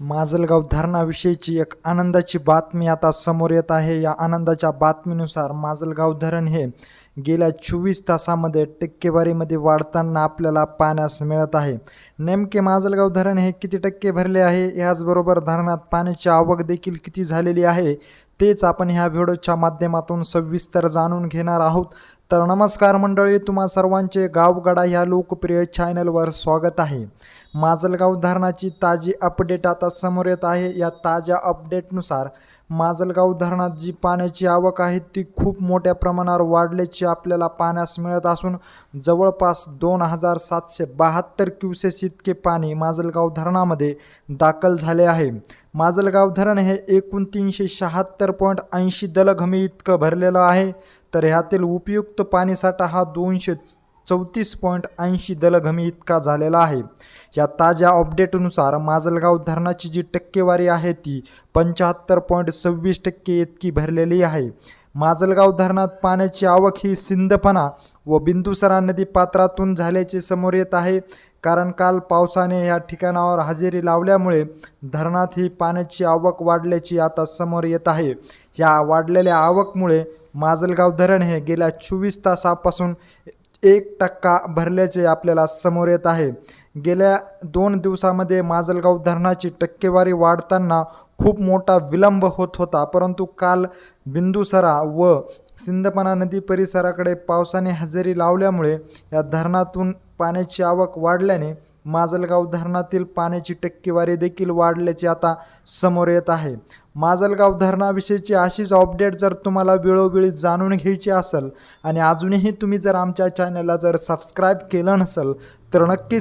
माजलगाव धरणाविषयीची एक आनंदाची बातमी आता समोर येत आहे. या आनंदाच्या बातमीनुसार माजलगाव धरण हे गेल्या चोवीस तासामध्ये टक्केवारीमध्ये वाढताना आपल्याला पाहण्यास मिळत आहे. नेमके माजलगाव धरण हे किती टक्के भरले आहे? याचबरोबर धरणात पाण्याची आवक देखील किती झालेली आहे? तेच आपण ह्या व्हिडिओच्या माध्यमातून सविस्तर जाणून घेणार आहोत. तर नमस्कार मंडळी तुम्हा सर्वांचे गावगडा ह्या लोकप्रिय चॅनलवर स्वागत आहे. माजलगाव धरणाची ताजी अपडेट आता समोर येत आहे. या ताज्या अपडेटनुसार माजलगाव धरणात जी पाण्याची आवक आहे ती खूप मोठ्या प्रमाणावर वाढल्याची आपल्याला पाहण्यास मिळत असून जवळपास दोन हजार सातशे बहात्तर क्युसेस इतके पाणी माजलगाव धरणामध्ये दाखल झाले आहे. माजलगाव धरण हे एकूण तीनशे शहात्तर पॉईंट ऐंशी दलघमी इतकं भरलेलं आहे. तर ह्यातील उपयुक्त पाणीसाठा हा दोनशे चौतीस पॉईंट ऐंशी दलघमी इतका झालेला आहे. या ताज्या अपडेटनुसार माजलगाव धरणाची जी टक्केवारी आहे ती पंच्याहत्तर पॉईंट सव्वीस टक्के इतकी भरलेली आहे. माजलगाव धरणात पाण्याची आवक ही सिंदपणा व बिंदुसरा नदी पात्रातून झाल्याचे समोर येत आहे. कारण काल पावसाने या ठिकाणावर हजेरी लावल्यामुळे धरणात ही पाण्याची आवक वाढल्याची आता समोर येत आहे. या वाढलेल्या आवकमुळे माजलगाव धरण हे गेल्या चोवीस तासापासून एक टक्का भरल्याचे आपल्याला समोर येत आहे. गेल्या दोन दिवसामध्ये माजलगाव धरणाची टक्केवारी वाढताना खूप मोठा विलंब होत होता परंतु काल बिंदुसरा व सिंदपना नदी परिसराकडे पावसाने हजेरी लावल्यामुळे या धरणातून पाण्याची आवक वाढल्याने माजलगाव धरणातील पाण्याची टक्केवारी देखील वाढल्याचे आता समोर येत आहे. माजलगाव धरणाविषयीची अशीच अपडेट जर तुम्हाला वेळोवेळी जाणून घ्यायची असेल आणि अजूनही तुम्ही जर आमच्या चॅनलला जर सबस्क्राईब केलं नसेल तर नक्कीच